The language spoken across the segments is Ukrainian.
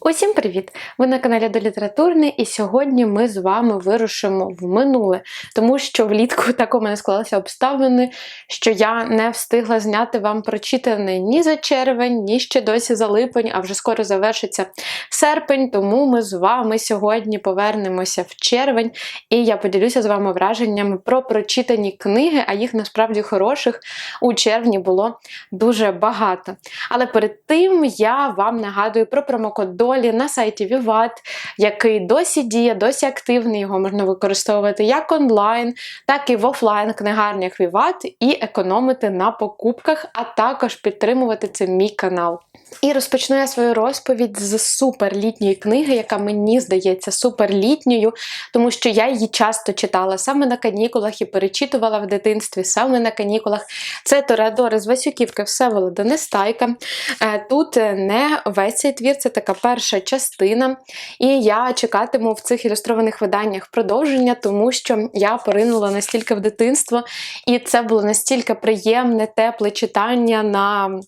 Усім привіт! Ви на каналі Долітературний, і сьогодні ми з вами вирушимо в минуле, тому що влітку так у мене склалися обставини, що я не встигла зняти вам прочитане ні за червень, ні ще досі за липень, а вже скоро завершиться серпень. Тому ми з вами сьогодні повернемося в червень, і я поділюся з вами враженнями про прочитані книги, а їх насправді хороших у червні було дуже багато. Але перед тим я вам нагадую про промокод долі на сайті Vivat, який досі діє, досі активний. Його можна використовувати як онлайн, так і в офлайн книгарнях Vivat і економити на покупках, а також підтримувати це мій канал. І розпочну я свою розповідь з суперлітньої книги, яка мені здається суперлітньою, тому що я її часто читала саме на канікулах і перечитувала в дитинстві саме на канікулах. Це Тореадори з Васюківки Всеволода Нестайка. Е, Тут не весь цей твір, це така перша частина. І я чекатиму в цих ілюстрованих виданнях продовження, тому що я поринула настільки в дитинство, і це було настільки приємне, тепле читання на.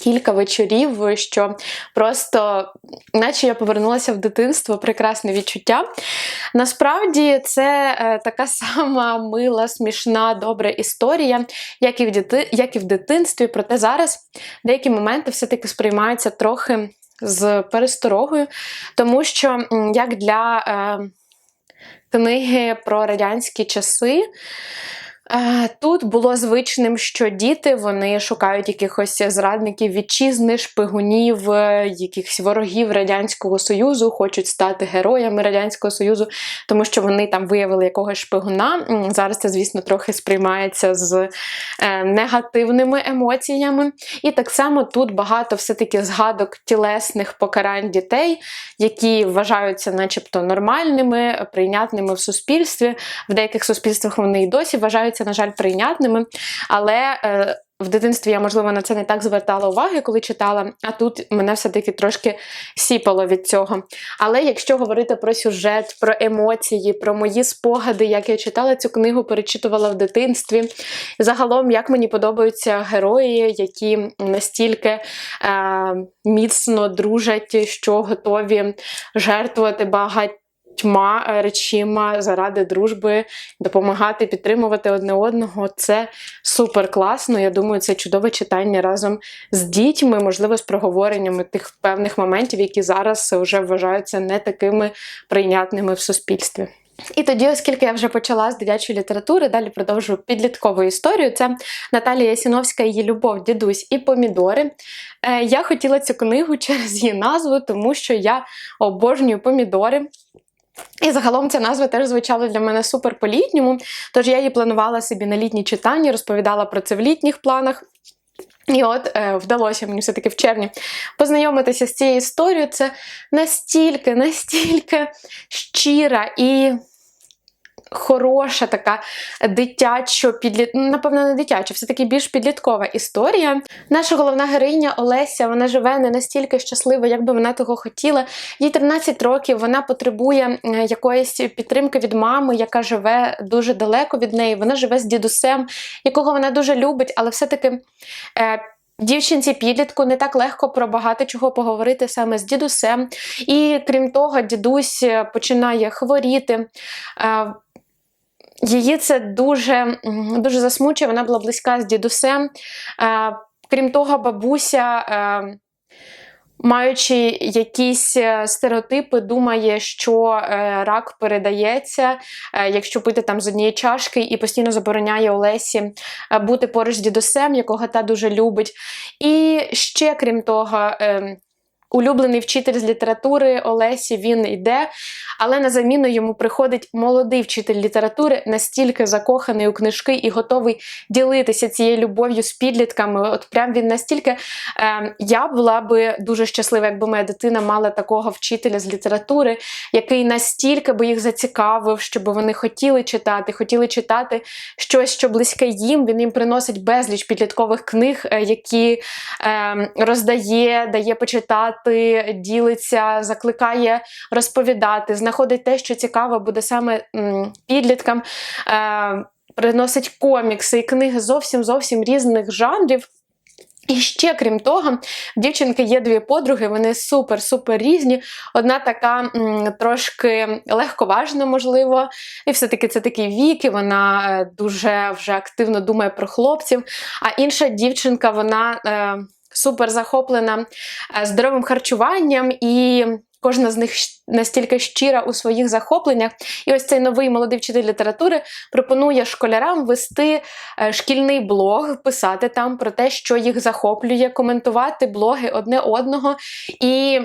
Кілька вечорів, що просто, наче я повернулася в дитинство, прекрасне відчуття. Насправді, це е, така сама мила, смішна, добра історія, як і в дити... як і в дитинстві. Проте зараз деякі моменти все-таки сприймаються трохи з пересторогою, тому що як для е, книги про радянські часи. Е, Тут було звичним, що діти вони шукають якихось зрадників вітчизни, шпигунів, е, якихось ворогів Радянського Союзу, хочуть стати героями Радянського Союзу, тому що вони там виявили якогось шпигуна. Зараз це, звісно, трохи сприймається з е, негативними емоціями. І так само тут багато все-таки згадок тілесних покарань дітей, які вважаються, начебто, нормальними, прийнятними в суспільстві. В деяких суспільствах вони і досі вважаються, на жаль, прийнятними. Але е, в дитинстві я, можливо, на це не так звертала уваги, коли читала, а тут мене все-таки трошки сіпало від цього. Але якщо говорити про сюжет, про емоції, про мої спогади, як я читала цю книгу, перечитувала в дитинстві. Загалом, як мені подобаються герої, які настільки е, міцно дружать, що готові жертвувати багать багатьма е, речима заради дружби, допомагати, підтримувати одне одного. Це супер класно. Я думаю, це чудове читання разом з дітьми, можливо, з проговореннями тих певних моментів, які зараз вже вважаються не такими прийнятними в суспільстві. І тоді, оскільки я вже почала з дитячої літератури, далі продовжу підліткову історію. Це Наталія Ясіновська, її любов, дідусь і помідори. Е, Я хотіла цю книгу через її назву, тому що я обожнюю помідори. І загалом ця назва теж звучала для мене супер по-літньому, тож я її планувала собі на літні читання, розповідала про це в літніх планах. І от е, вдалося мені все-таки в червні познайомитися з цією історією. Це настільки, настільки щира і хороша така дитячо підліт... ну, напевно, не дитяча, все-таки більш підліткова історія. Наша головна героїня Олеся, вона живе не настільки щаслива, як би вона того хотіла. Їй 13 років, вона потребує е, якоїсь підтримки від мами, яка живе дуже далеко від неї. Вона живе з дідусем, якого вона дуже любить, але все-таки. Е, Дівчинці підлітку не так легко про багато чого поговорити саме з дідусем. І крім того, дідусь е, починає хворіти. Її це дуже дуже засмучує, вона була близька з дідусем. Е, Крім того, бабуся, е, маючи якісь е, стереотипи, думає, що рак передається, якщо пити там з однієї чашки, і постійно забороняє Олесі бути поруч з дідусем, якого та дуже любить. І ще, крім того, е, улюблений вчитель з літератури Олесі він йде, але на заміну йому приходить молодий вчитель літератури, настільки закоханий у книжки і готовий ділитися цією любов'ю з підлітками. От прям він настільки е, я була би дуже щаслива, якби моя дитина мала такого вчителя з літератури, який настільки би їх зацікавив, щоб вони хотіли читати, хотіли читати щось, що близьке їм. Він їм приносить безліч підліткових книг, е, які е, роздає, дає почитати ділиться, закликає розповідати, знаходить те, що цікаво буде саме підліткам, е, приносить комікси і книги зовсім зовсім різних жанрів. І ще, крім того, в дівчинки є дві подруги, вони супер-супер різні. Одна така трошки легковажна, можливо, і все-таки це такий вік, і вона е, дуже вже активно думає про хлопців. А інша дівчинка, вона е, супер захоплена е, здоровим харчуванням і. Кожна з них настільки щира у своїх захопленнях. І ось цей новий молодий вчитель літератури пропонує школярам вести е, шкільний блог, писати там про те, що їх захоплює, коментувати блоги одне одного. І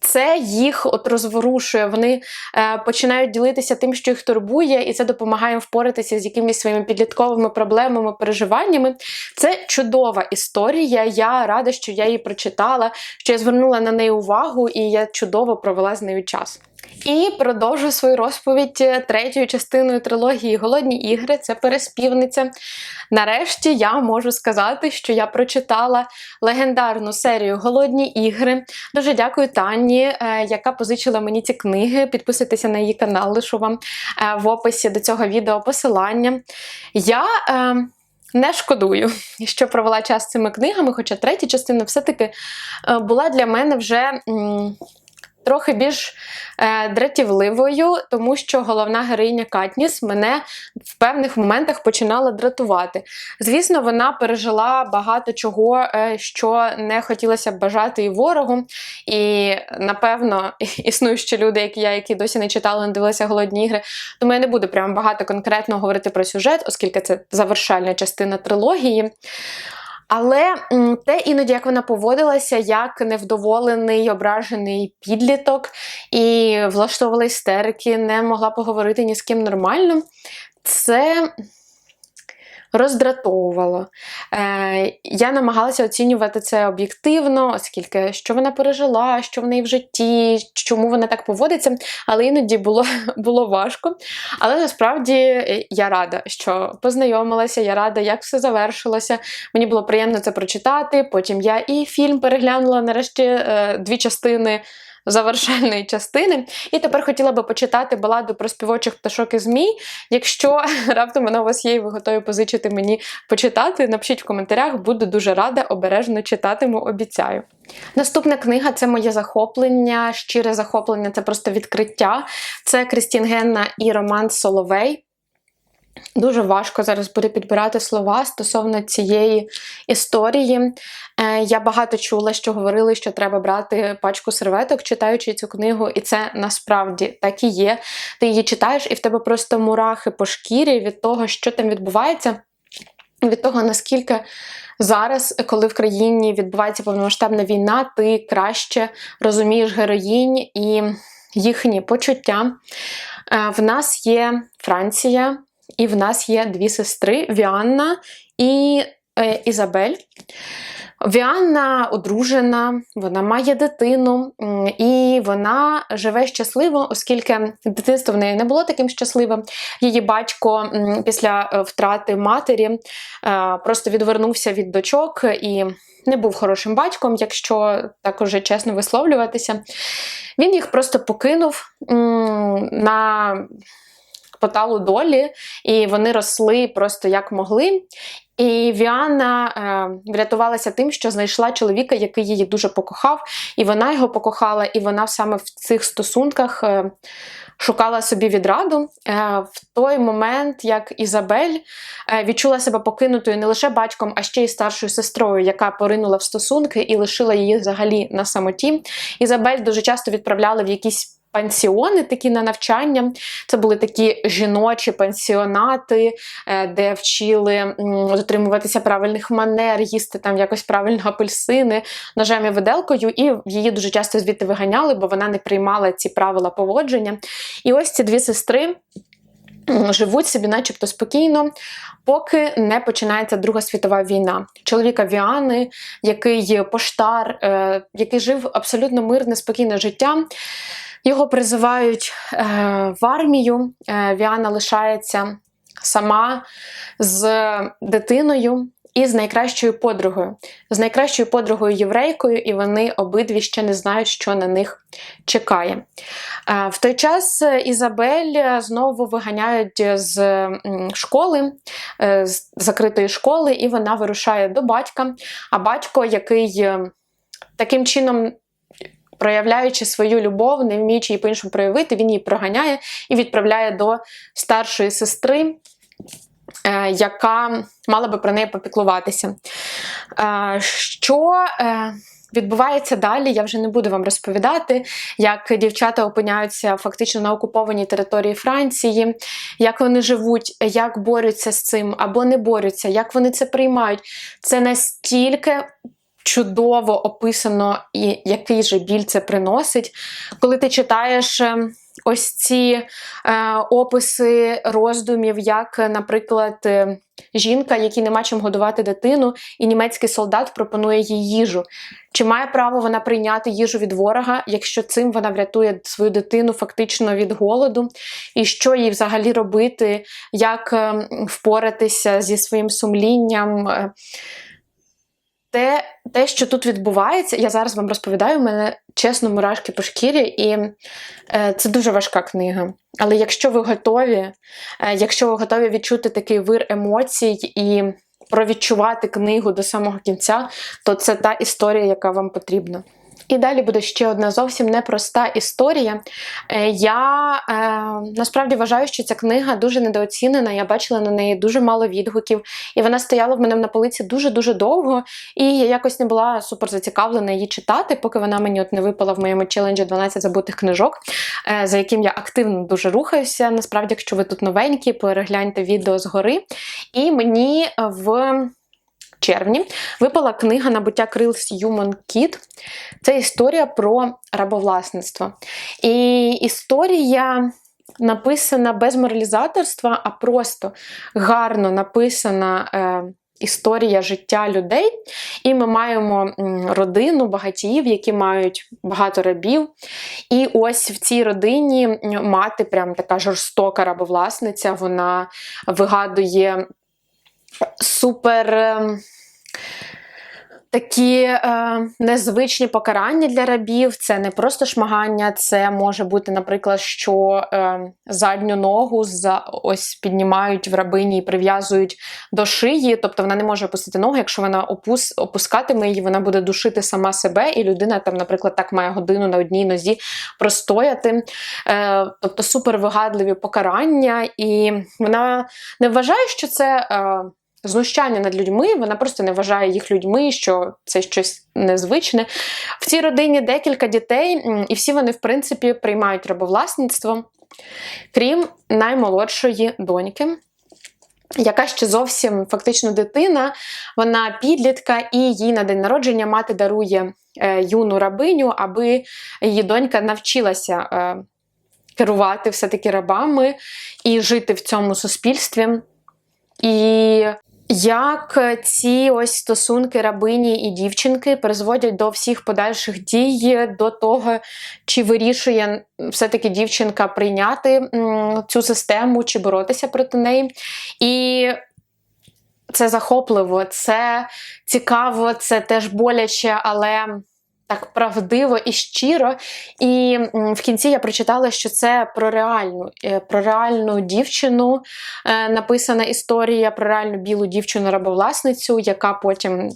це їх от розворушує. Вони е, починають ділитися тим, що їх турбує, і це допомагає їм впоратися з якимись своїми підлітковими проблемами, переживаннями. Це чудова історія. Я рада, що я її прочитала, що я звернула на неї увагу, і я чудово провела з нею час. І продовжу свою розповідь е, третьою частиною трилогії Голодні ігри це переспівниця. Нарешті я можу сказати, що я прочитала легендарну серію Голодні ігри. Дуже дякую Тані, е, яка позичила мені ці книги. Підписуйтеся на її канал, лишу вам е, в описі до цього відео посилання. Я. Не шкодую, що провела час з цими книгами, хоча третя частина все-таки була для мене вже трохи більш е, дратівливою, тому що головна героїня Катніс мене в певних моментах починала дратувати. Звісно, вона пережила багато чого, е, що не хотілося б бажати і ворогу. І напевно існують ще люди, як я, які досі не читали, не дивилися голодні ігри. Тому я не буду прям багато конкретно говорити про сюжет, оскільки це завершальна частина трилогії. Але те іноді, як вона поводилася, як невдоволений, ображений підліток, і влаштовувала істерики, не могла поговорити ні з ким нормально, це роздратовувало. Е, я намагалася оцінювати це об'єктивно, оскільки що вона пережила, що в неї в житті, чому вона так поводиться, але іноді було, було важко. Але насправді е, я рада, що познайомилася, я рада, як все завершилося. Мені було приємно це прочитати. Потім я і фільм переглянула нарешті е, дві частини. Завершальної частини. І тепер хотіла би почитати баладу про співочих пташок і змій. Якщо раптом вона у вас є, і ви готові позичити мені почитати, напишіть в коментарях, буду дуже рада, обережно читатиму, обіцяю. Наступна книга це моє захоплення, щире захоплення це просто відкриття. Це Крістін Генна і Роман Соловей. Дуже важко зараз буде підбирати слова стосовно цієї історії. Е, я багато чула, що говорили, що треба брати пачку серветок, читаючи цю книгу, і це насправді так і є. Ти її читаєш, і в тебе просто мурахи по шкірі від того, що там відбувається, від того, наскільки. Зараз, коли в країні відбувається повномасштабна війна, ти краще розумієш героїнь і їхні почуття. Е, В нас є Франція, і в нас є дві сестри Віанна і е, Ізабель. Віанна одружена, вона має дитину, і вона живе щасливо, оскільки дитинство в неї не було таким щасливим. Її батько після е, втрати матері е, просто відвернувся від дочок і не був хорошим батьком, якщо так уже чесно висловлюватися. Він їх просто покинув на поталу долі, і вони росли просто як могли. І Віана е, врятувалася тим, що знайшла чоловіка, який її дуже покохав, і вона його покохала, і вона саме в цих стосунках е, шукала собі відраду. Е, в той момент, як Ізабель е, відчула себе покинутою не лише батьком, а ще й старшою сестрою, яка поринула в стосунки і лишила її взагалі на самоті. Ізабель дуже часто відправляли в якісь. Пансіони такі на навчання. Це були такі жіночі пансіонати, е, де вчили дотримуватися правильних манер, їсти там якось правильно апельсини ножем і виделкою, і її дуже часто звідти виганяли, бо вона не приймала ці правила поводження. І ось ці дві сестри. Живуть собі, начебто, спокійно, поки не починається Друга світова війна. Чоловіка Віани, який поштар, е, який жив абсолютно мирне, спокійне життя. Його призивають е, в армію. Е, Віана лишається сама з дитиною. і з найкращою подругою, з найкращою подругою єврейкою, і вони обидві ще не знають, що на них чекає. В той час Ізабель знову виганяють з школи, е, з закритої школи, і вона вирушає до батька. А батько, який е, таким чином. Проявляючи свою любов, не вміючи її по-іншому проявити, він її проганяє і відправляє до старшої сестри, е, яка мала би про неї попіклуватися. Що відбувається далі, я вже не буду вам розповідати, як дівчата опиняються фактично на окупованій території Франції, як вони живуть, як борються з цим або не борються, як вони це приймають. Це настільки. Чудово описано, і який же біль це приносить. Коли ти читаєш ем, ось ці е, описи роздумів, як, наприклад, е, жінка, якій нема чим годувати дитину, і німецький солдат пропонує їй їжу. Чи має право вона прийняти їжу від ворога, якщо цим вона врятує свою дитину фактично від голоду? І що їй взагалі робити, як е, впоратися зі своїм сумлінням? Те, те, що тут відбувається, я зараз вам розповідаю, у мене чесно мурашки по шкірі, і е, це дуже важка книга. Але якщо ви готові, е, якщо ви готові відчути такий вир емоцій і провідчувати книгу до самого кінця, то це та історія, яка вам потрібна. І далі буде ще одна зовсім непроста історія. Е, я е, насправді вважаю, що ця книга дуже недооцінена. Я бачила на неї дуже мало відгуків, і вона стояла в мене на полиці дуже-дуже довго. І я якось не була супер зацікавлена її читати, поки вона мені от не випала в моєму челенджі 12 забутих книжок, е, за яким я активно дуже рухаюся. Насправді, якщо ви тут новенькі, перегляньте відео згори. І мені в червні випала книга Набуття крил Human Kid. Це історія про рабовласництво. І історія. Написана без моралізаторства, а просто гарно написана е, історія життя людей. І ми маємо родину багатіїв, які мають багато рабів. І ось в цій родині мати прям така жорстока рабовласниця, вона вигадує супер. Ем, такі е, незвичні покарання для рабів. Це не просто шмагання, це може бути, наприклад, що е, задню ногу за ось піднімають в рабині і прив'язують до шиї, тобто вона не може опустити ногу. Якщо вона опус, опускатиме її, вона буде душити сама себе, і людина там, наприклад, так має годину на одній нозі простояти. Е, Тобто супервигадливі покарання, і вона не вважає, що це. Е, знущання над людьми, вона просто не вважає їх людьми, що це щось незвичне. В цій родині декілька дітей, і всі вони, в принципі, приймають рабовласництво, крім наймолодшої доньки. Яка ще зовсім фактично дитина, вона підлітка, і їй на день народження мати дарує е, юну рабиню, аби її донька навчилася е, керувати все-таки рабами і жити в цьому суспільстві. І як ці ось стосунки рабині і дівчинки призводять до всіх подальших дій, до того, чи вирішує все-таки дівчинка прийняти цю систему, чи боротися проти неї. І це захопливо, це цікаво, це теж боляче, але так правдиво і щиро. І в кінці я прочитала, що це про реальну е, про реальну дівчину е, написана історія про реальну білу дівчину-рабовласницю, яка потім,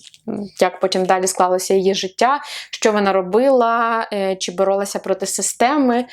як потім далі склалося її життя, що вона робила, е, чи боролася проти системи.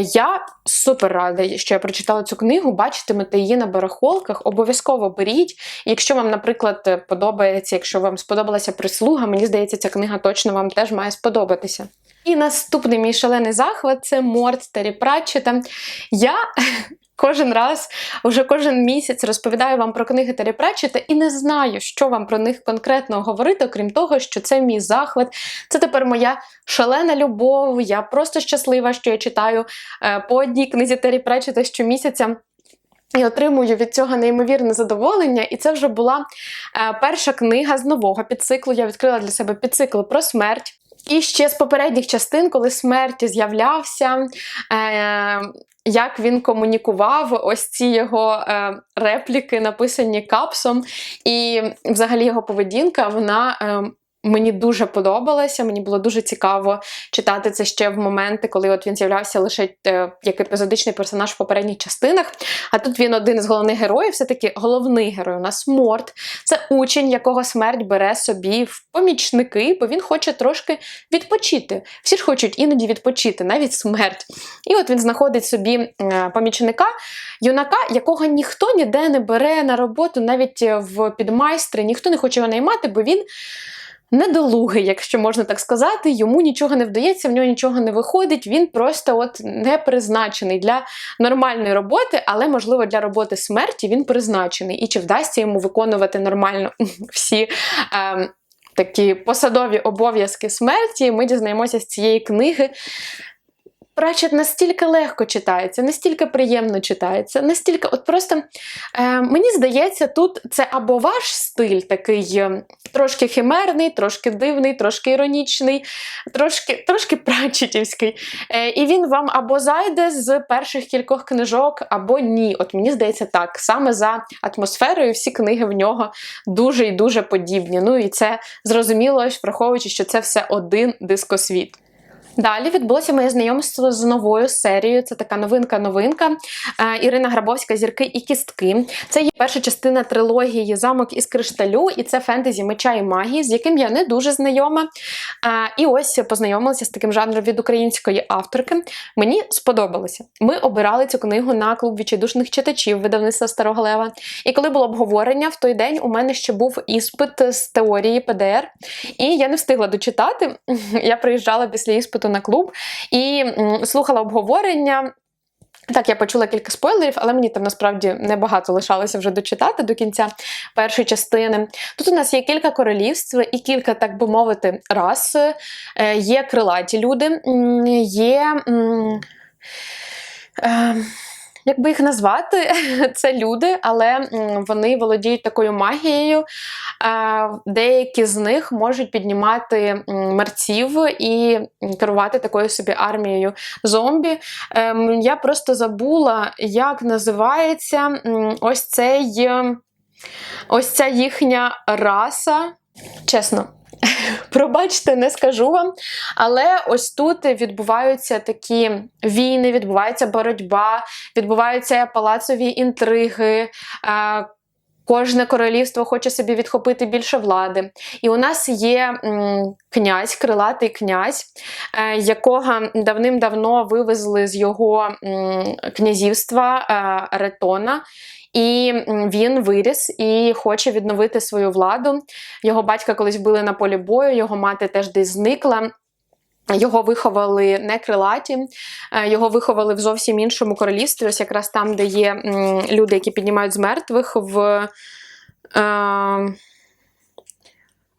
Я супер рада, що я прочитала цю книгу, бачитимете її на барахолках. Обов'язково беріть. Якщо вам, наприклад, подобається, якщо вам сподобалася прислуга, мені здається, ця книга точно вам теж має сподобатися. І наступний мій шалений захват це Морт Террі Пратчета. Я кожен раз, вже кожен місяць розповідаю вам про книги Террі Пратчета і не знаю, що вам про них конкретно говорити, окрім того, що це мій захват. Це тепер моя шалена любов. Я просто щаслива, що я читаю е, по одній книзі Террі Пратчета щомісяця. І отримую від цього неймовірне задоволення. І це вже була е, перша книга з нового підциклу. Я відкрила для себе підцикл про смерть. І ще з попередніх частин, коли смерть з'являвся. Е, як він комунікував ось ці його е, репліки, написані капсом, і взагалі його поведінка, вона е, Мені дуже подобалося, мені було дуже цікаво читати це ще в моменти, коли от він з'являвся лише е, як епізодичний персонаж в попередніх частинах. А тут він один з головних героїв, все-таки головний герой. У нас Морт. Це учень, якого смерть бере собі в помічники, бо він хоче трошки відпочити. Всі ж хочуть іноді відпочити, навіть смерть. І от він знаходить собі е, помічника, юнака, якого ніхто ніде не бере на роботу, навіть в підмайстри, ніхто не хоче його наймати, бо він недолугий, якщо можна так сказати, йому нічого не вдається, в нього нічого не виходить. Він просто от не призначений для нормальної роботи, але, можливо, для роботи смерті він призначений. І чи вдасться йому виконувати нормально всі. Е, Такі посадові обов'язки смерті, ми дізнаємося з цієї книги. Прачет настільки легко читається, настільки приємно читається, настільки, от просто е, мені здається, тут це або ваш стиль такий е, трошки химерний, трошки дивний, трошки іронічний, трошки трошки прачетівський. Е, і він вам або зайде з перших кількох книжок, або ні. От мені здається, так. Саме за атмосферою всі книги в нього дуже і дуже подібні. Ну і це зрозуміло, враховуючи, що це все один дискосвіт. Далі відбулося моє знайомство з новою серією. Це така новинка-новинка. Е, Ірина Грабовська Зірки і кістки. Це є перша частина трилогії Замок із кришталю, і це фентезі меча і магії, з яким я не дуже знайома. Е, і ось познайомилася з таким жанром від української авторки. Мені сподобалося. Ми обирали цю книгу на клуб відчайдушних читачів видавництва Старого Лева. І коли було обговорення, в той день у мене ще був іспит з теорії ПДР, і я не встигла дочитати. Я приїжджала після іспиту на клуб і слухала обговорення. Так, я почула кілька спойлерів, але мені там насправді небагато лишалося вже дочитати до кінця першої частини. Тут у нас є кілька королівств і кілька, так би мовити, рас. Е, є крилаті люди, є. Е, як би їх назвати, це люди, але вони володіють такою магією. Деякі з них можуть піднімати мерців і керувати такою собі армією зомбі. Ем, я просто забула, як називається ось цей ось ця їхня раса. Чесно. Пробачте, не скажу вам. Але ось тут відбуваються такі війни, відбувається боротьба, відбуваються палацові інтриги. Кожне королівство хоче собі відхопити більше влади. І у нас є князь, крилатий князь, е, якого давним-давно вивезли з його князівства е, Ретона. І він виріс і хоче відновити свою владу. Його батька колись вбили на полі бою, його мати теж десь зникла. Його виховали не крилаті, е, його виховали в зовсім іншому королівстві, ось якраз там, де є люди, які піднімають з мертвих в. Е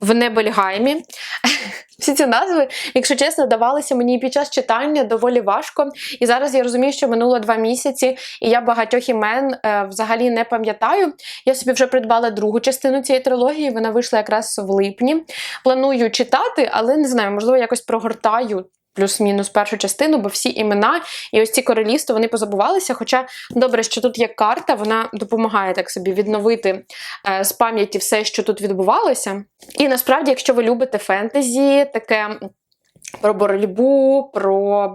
в Небельгаймі. Всі ці назви, якщо чесно, давалися мені під час читання доволі важко. І зараз я розумію, що минуло два місяці, і я багатьох імен е, взагалі не пам'ятаю. Я собі вже придбала другу частину цієї трилогії, вона вийшла якраз в липні. Планую читати, але не знаю, можливо, якось прогортаю плюс-мінус першу частину, бо всі імена і ось ці королівства вони позабувалися. Хоча добре, що тут є карта, вона допомагає так собі відновити е, з пам'яті все, що тут відбувалося. І насправді, якщо ви любите фентезі, таке про боротьбу, про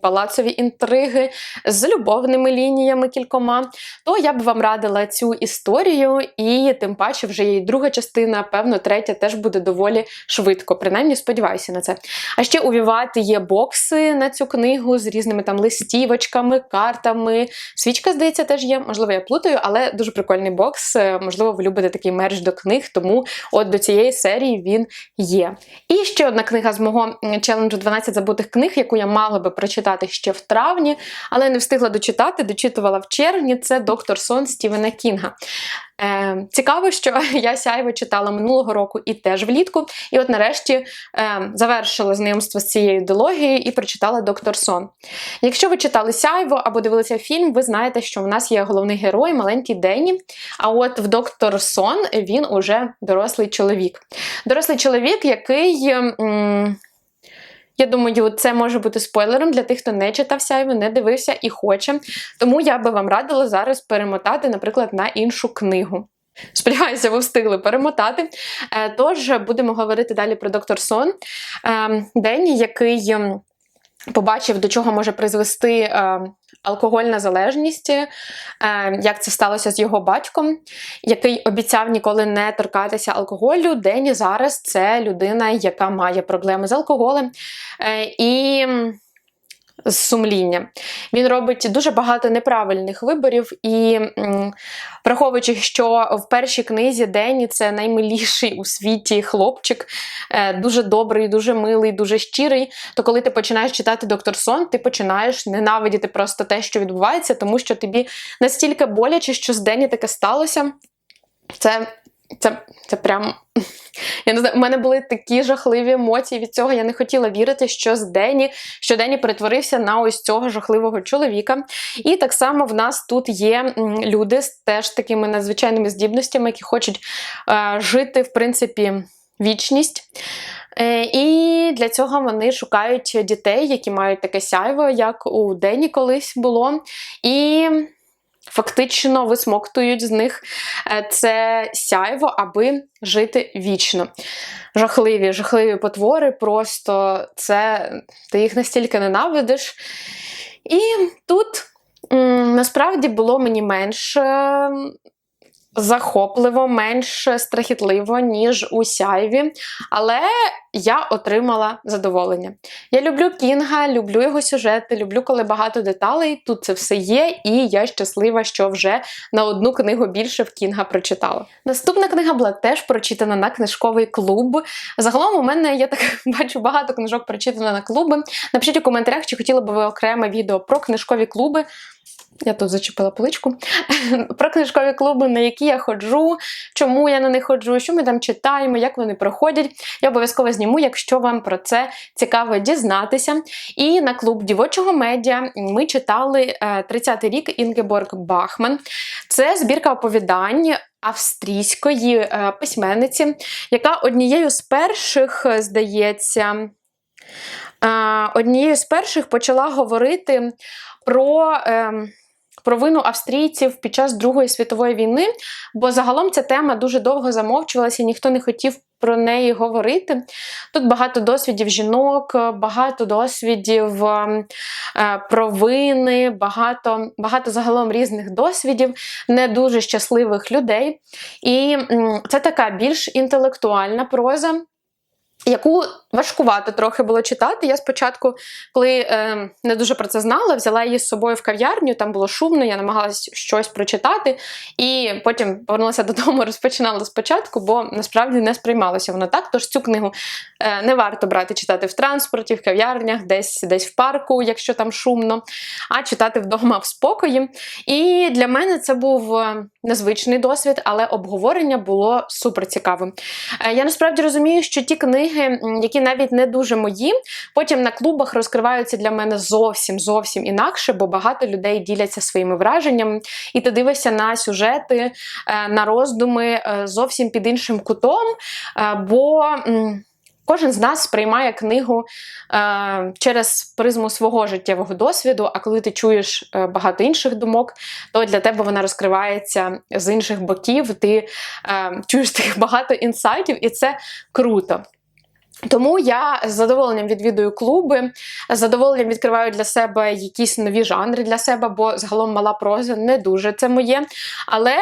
палацові інтриги з любовними лініями кількома, то я б вам радила цю історію, і тим паче вже її друга частина, певно, третя теж буде доволі швидко. Принаймні, сподіваюся на це. А ще у Вівати є бокси на цю книгу з різними там листівочками, картами. Свічка, здається, теж є. Можливо, я плутаю, але дуже прикольний бокс. Е, можливо, ви любите такий мерч до книг, тому от до цієї серії він є. І ще одна книга з мого челенджу 12 забутих книг, яку я мала би прочитати ще в травні, але не встигла дочитати, дочитувала в червні. Це доктор Сон Стівена Кінга. Е, Цікаво, що я сяйво читала минулого року і теж влітку. І от нарешті е, завершила знайомство з цією ідеологією і прочитала Доктор Сон. Якщо ви читали сяйво або дивилися фільм, ви знаєте, що в нас є головний герой, маленький Денні. А от в Доктор Сон він уже дорослий чоловік. Дорослий чоловік, який. М Я думаю, це може бути спойлером для тих, хто не читав сяйво, не дивився і хоче. Тому я би вам радила зараз перемотати, наприклад, на іншу книгу. Сподіваюся, ви встигли перемотати. Е, Тож будемо говорити далі про доктор Сон. Е, День, який ем, побачив, до чого може призвести е, алкогольна залежність, е, як це сталося з його батьком, який обіцяв ніколи не торкатися алкоголю. Дені зараз це людина, яка має проблеми з алкоголем. Е, і з сумління. Він робить дуже багато неправильних виборів, і враховуючи, що в першій книзі Дені це наймиліший у світі хлопчик, е, дуже добрий, дуже милий, дуже щирий. То коли ти починаєш читати Доктор Сон, ти починаєш ненавидіти просто те, що відбувається, тому що тобі настільки боляче, що з Дені таке сталося. Це, це, це прям. Я не знаю, у мене були такі жахливі емоції від цього. Я не хотіла вірити, що з Дені, що Дені перетворився на ось цього жахливого чоловіка. І так само в нас тут є люди з теж такими надзвичайними здібностями, які хочуть е, жити, в принципі, вічність. Е, І для цього вони шукають дітей, які мають таке сяйво, як у Дені колись було. І фактично висмоктують з них е, це сяйво, аби жити вічно. Жахливі, жахливі потвори, просто це ти їх настільки ненавидиш. І тут насправді було мені менш е, захопливо, менш страхітливо, ніж у сяйві, але я отримала задоволення. Я люблю Кінга, люблю його сюжети, люблю, коли багато деталей. Тут це все є, і я щаслива, що вже на одну книгу більше в Кінга прочитала. Наступна книга була теж прочитана на книжковий клуб. Загалом у мене я так бачу багато книжок прочитано на клуби. Напишіть у коментарях, чи хотіли б ви окреме відео про книжкові клуби. Я тут зачепила поличку. Про книжкові клуби, на які я ходжу, чому я на них ходжу, що ми там читаємо, як вони проходять. Я обов'язково зніму, якщо вам про це цікаво дізнатися. І на клуб дівочого медіа ми читали 30-й рік Інгеборг Бахман. Це збірка оповідань. Австрійської е, письменниці, яка однією з перших, здається, е, однією з перших почала говорити про е, провину австрійців під час Другої світової війни, бо загалом ця тема дуже довго замовчувалася, ніхто не хотів про неї говорити. Тут багато досвідів жінок, багато досвідів е, провини, багато, багато загалом різних досвідів, не дуже щасливих людей. І це така більш інтелектуальна проза яку важкувато трохи було читати. Я спочатку, коли е, не дуже про це знала, взяла її з собою в кав'ярню, там було шумно, я намагалась щось прочитати, і потім повернулася додому, розпочинала спочатку, бо насправді не сприймалося воно так. Тож цю книгу е, не варто брати читати в транспорті, в кав'ярнях, десь десь в парку, якщо там шумно, а читати вдома в спокої. І для мене це був е, незвичний досвід, але обговорення було супер цікавим. Е, я насправді розумію, що ті книги книги, які навіть не дуже мої, потім на клубах розкриваються для мене зовсім зовсім інакше, бо багато людей діляться своїми враженнями, і ти дивишся на сюжети, е, на роздуми е, зовсім під іншим кутом. Е, бо Кожен з нас сприймає книгу через призму свого життєвого досвіду, а коли ти чуєш багато інших думок, то для тебе вона розкривається з інших боків, ти чуєш таких багато інсайтів, і це круто. Тому я з задоволенням відвідую клуби, з задоволенням відкриваю для себе якісь нові жанри для себе, бо загалом мала проза не дуже це моє. Але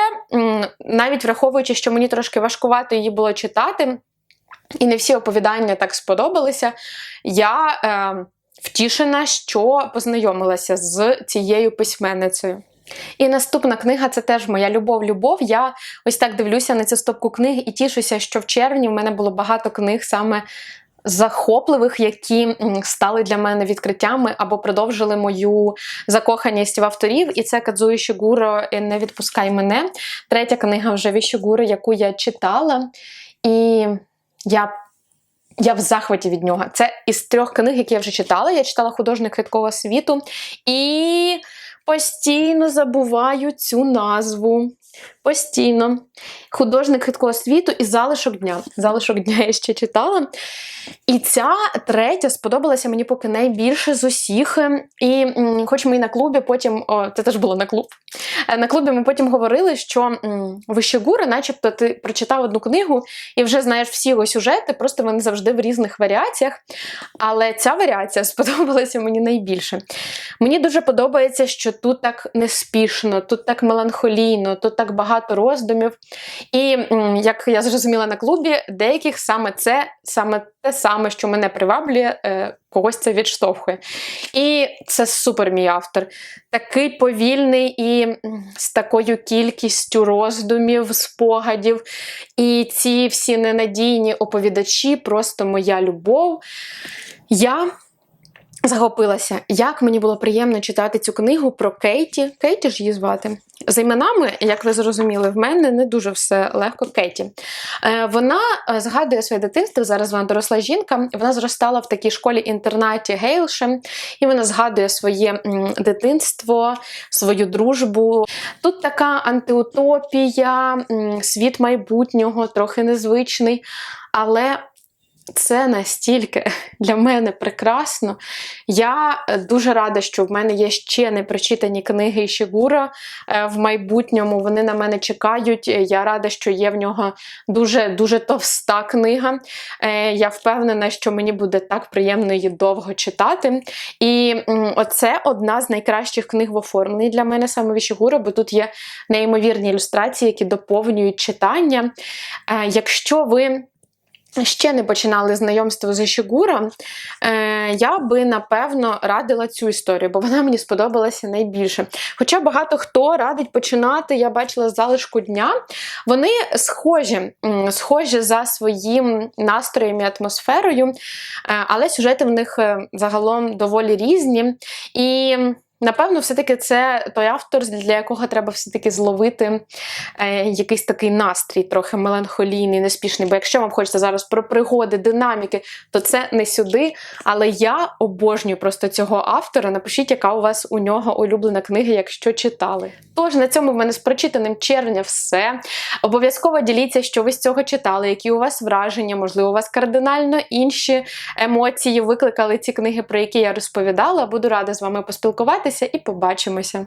навіть враховуючи, що мені трошки важкувато її було читати, і не всі оповідання так сподобалися, я е, втішена, що познайомилася з цією письменницею. І наступна книга це теж моя любов-любов. Я ось так дивлюся на цю стопку книг і тішуся, що в червні в мене було багато книг саме захопливих, які стали для мене відкриттями або продовжили мою закоханість в авторів. І це Кадзуї Шігуро Не відпускай мене. Третя книга вже Вішігуро, яку я читала. І я. Я в захваті від нього. Це із трьох книг, які я вже читала. Я читала художник квіткового світу і постійно забуваю цю назву. Постійно. Художник хиткого світу і залишок дня. Залишок дня я ще читала. І ця третя сподобалася мені поки найбільше з усіх. І хоч ми і на клубі потім, о, це теж було на клуб. е, На клубі ми потім говорили, що м, Вишигура, начебто, ти прочитав одну книгу і вже знаєш всі його сюжети, просто вони завжди в різних варіаціях. Але ця варіація сподобалася мені найбільше. Мені дуже подобається, що тут так неспішно, тут так меланхолійно, тут так багато роздумів. І як я зрозуміла на клубі, деяких саме це саме те саме, що мене приваблює, е, когось це відштовхує. І це супер мій автор. Такий повільний і з такою кількістю роздумів, спогадів. І ці всі ненадійні оповідачі, просто моя любов. Я захопилася. Як мені було приємно читати цю книгу про Кейті. Кейті ж її звати. За іменами, як ви зрозуміли, в мене не дуже все легко Кейті. Е, вона е, згадує своє дитинство, зараз вона доросла жінка. Вона зростала в такій школі-інтернаті Гейлше, і вона згадує своє дитинство, свою дружбу. Тут така антиутопія, світ майбутнього, трохи незвичний, але це настільки для мене прекрасно. Я е, дуже рада, що в мене є ще не прочитані книги Ішігура е, в майбутньому. Вони на мене чекають. Я рада, що є в нього дуже дуже товста книга. Е, Я впевнена, що мені буде так приємно її довго читати. І оце одна з найкращих книг в оформленні для мене саме Вішігура, бо тут є неймовірні ілюстрації, які доповнюють читання. Е, Якщо ви ще не починали знайомство з Ішігура, е, я би напевно радила цю історію, бо вона мені сподобалася найбільше. Хоча багато хто радить починати, я бачила залишку дня. Вони схожі, схожі за своїм настроєм і атмосферою, е, але сюжети в них е, загалом доволі різні. І Напевно, все-таки це той автор, для якого треба все-таки зловити е, якийсь такий настрій, трохи меланхолійний, неспішний. Бо якщо вам хочеться зараз про пригоди, динаміки, то це не сюди. Але я обожнюю просто цього автора. Напишіть, яка у вас у нього улюблена книга, якщо читали. Тож на цьому в мене з прочитаним червня все. Обов'язково діліться, що ви з цього читали, які у вас враження, можливо, у вас кардинально інші емоції викликали ці книги, про які я розповідала. Буду рада з вами поспілкуватися і побачимося.